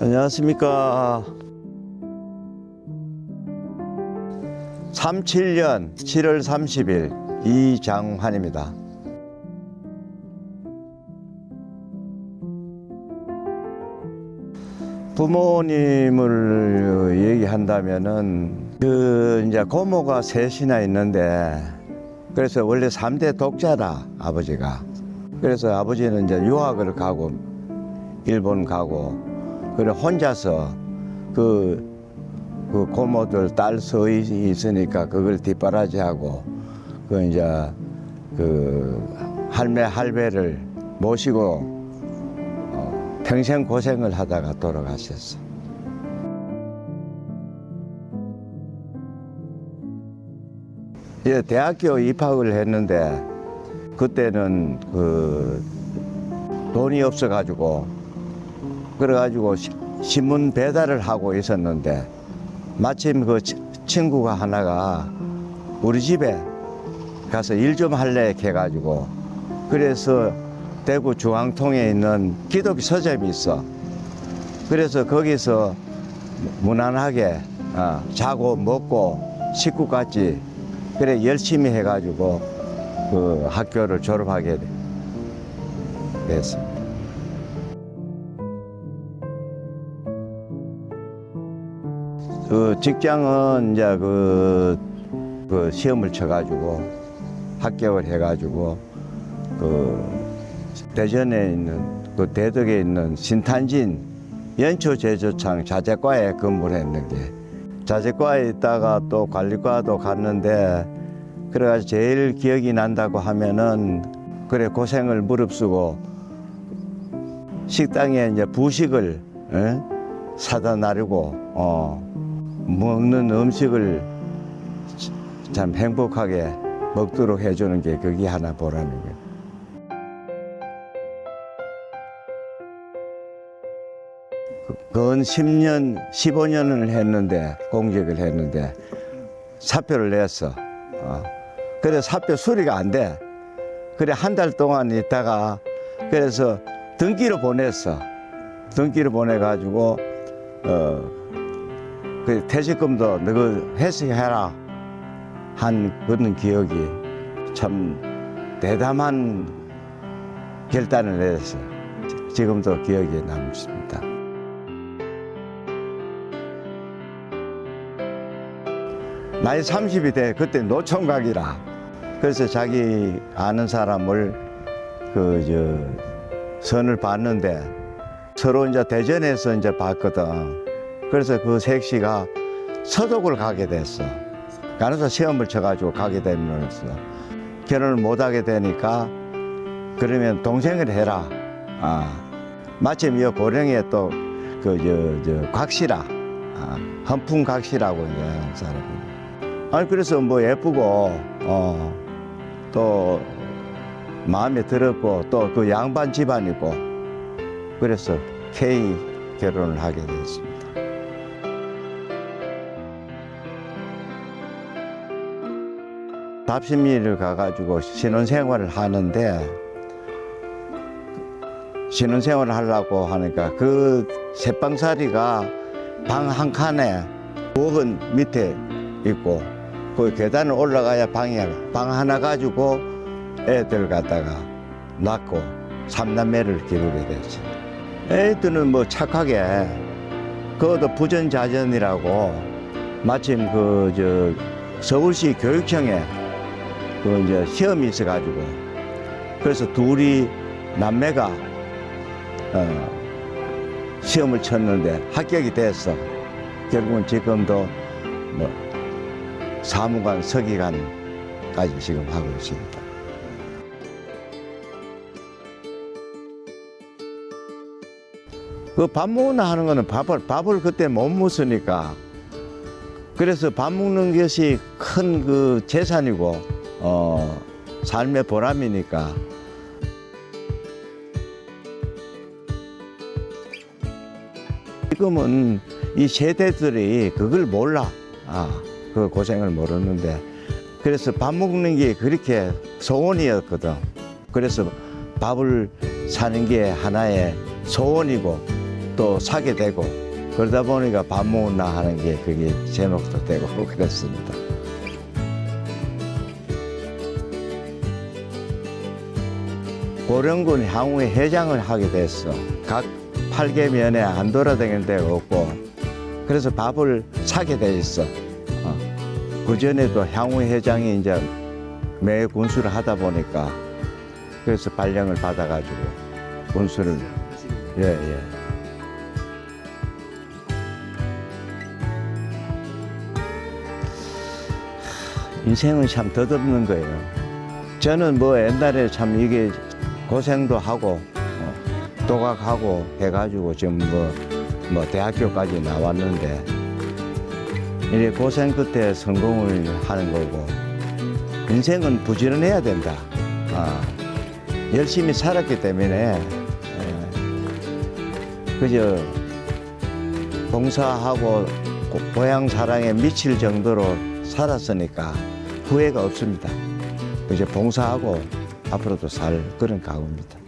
안녕하십니까. 37년 7월 30일 이장환입니다. 부모님을 얘기한다면은 그 이제 고모가 셋이나 있는데 그래서 원래 삼대 독자라 아버지가 그래서 아버지는 이제 유학을 가고 일본 가고 그래 혼자서 그, 그 고모들 딸 서이 있으니까 그걸 뒷바라지하고 그 이제 그 할매 할배를 모시고 어, 평생 고생을 하다가 돌아가셨어. 예, 대학교 입학을 했는데 그때는 그 돈이 없어 가지고 그래가지고 시- 신문 배달을 하고 있었는데 마침 그 치- 친구가 하나가 우리 집에 가서 일 좀 할래 해가지고 그래서 대구 중앙통에 있는 기독교 서점이 있어. 그래서 거기서 무난하게 어, 자고 먹고 식구같이 그래 열심히 해가지고 그 학교를 졸업하게 됐습니다. 그 직장은 이제 그, 그 시험을 쳐가지고 합격을 해가지고 그 대전에 있는 그 대덕에 있는 신탄진 연초 제조厂 자재과에 근무를 했는데 자재과에 있다가 또 관리과도 갔는데 그래가지고 제일 기억이 난다고 하면은 그래 고생을 무릅쓰고 식당에 이제 부식을 에? 사다 나르고 어, 먹는 음식을 참 행복하게 먹도록 해주는 게 그게 하나 보람이고요. 근 10년, 15년을 했는데, 공직을 했는데, 사표를 냈어. 어. 그래, 사표 수리가 안 돼. 그래, 한 달 동안 있다가, 그래서 등기로 보냈어. 등기로 보내가지고, 어, 그 퇴직금도 너그 회수해라. 한 그런 기억이 참 대담한 결단을 내렸어요. 지금도 기억에 남습니다. 나이 30이 돼 그때 노총각이라 그래서 자기 아는 사람을 그 저 선을 봤는데 서로 이제 대전에서 이제 봤거든 그래서 그 색시가 서독을 가게 됐어. 간호사 시험을 쳐가지고 가게 되면서 결혼을 못하게 되니까 그러면 동생을 해라. 아 마침 이 고령에 또 그 저 저 곽씨라. 아, 헌풍 곽씨라고 이제 사람이. 아니 그래서 뭐 예쁘고 어또 마음에 들었고 또 그 양반 집안이고 그래서 K 결혼을 하게 됐습니다. 답심리를 가가지고 신혼생활을 하는데 신혼생활을 하려고 하니까 그 새방살이가 방 한 칸에 부엌은 밑에 있고 그 계단을 올라가야 방이 방 하나 가지고 애들 갖다가 낳고 삼남매를 기르게 됐지. 애들은 뭐 착하게 그것도 부전자전이라고 마침 그 저 서울시 교육청에 그 이제 시험이 있어가지고 그래서 둘이 남매가 어, 시험을 쳤는데 합격이 됐어. 결국은 지금도 뭐 사무관, 서기관까지 지금 하고 있습니다. 그 밥 먹나 하는 거는 밥을, 밥을 그때 못 먹으니까 그래서 밥 먹는 것이 큰 그 재산이고, 어, 삶의 보람이니까 지금은 이 세대들이 그걸 몰라. 아, 그 고생을 모르는데. 그래서 밥 먹는 게 그렇게 소원이었거든. 그래서 밥을 사는 게 하나의 소원이고, 또 사게 되고 그러다 보니까 밥 먹나 하는 게 그게 제목도 되고 그랬습니다. 고령군 향후에 회장을 하게 됐어. 각 8개 면에 안 돌아다니는 데가 없고 그래서 밥을 사게 돼 있어. 어. 그 전에도 향후 회장이 이제 매 군수를 하다 보니까 그래서 발령을 받아가지고 군수를 예 예. 인생은 참 덧없는 거예요. 저는 뭐 옛날에 참 이게 고생도 하고 어, 도각하고 해가지고 지금 뭐, 뭐 대학교까지 나왔는데 이래 고생 끝에 성공을 하는 거고 인생은 부지런해야 된다. 아, 열심히 살았기 때문에 예, 그저 봉사하고 고- 고향 사랑에 미칠 정도로 살았으니까 후회가 없습니다. 이제 봉사하고 앞으로도 살 그런 각오입니다.